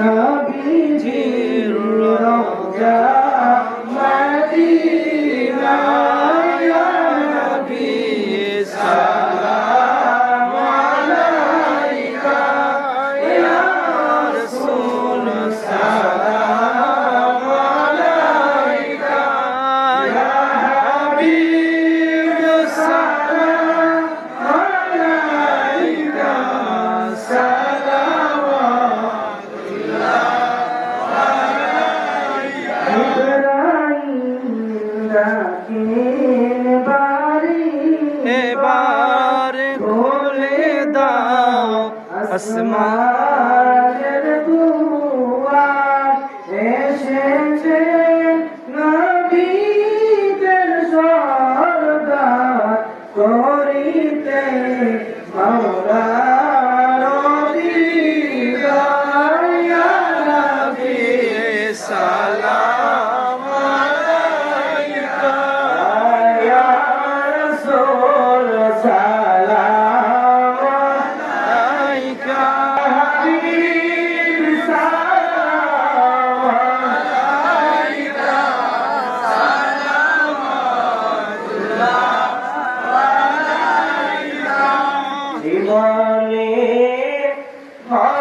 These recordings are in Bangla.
نبيجي الرجاء এবার ভোলে দাও আসমান ঘরে ঘরে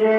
যে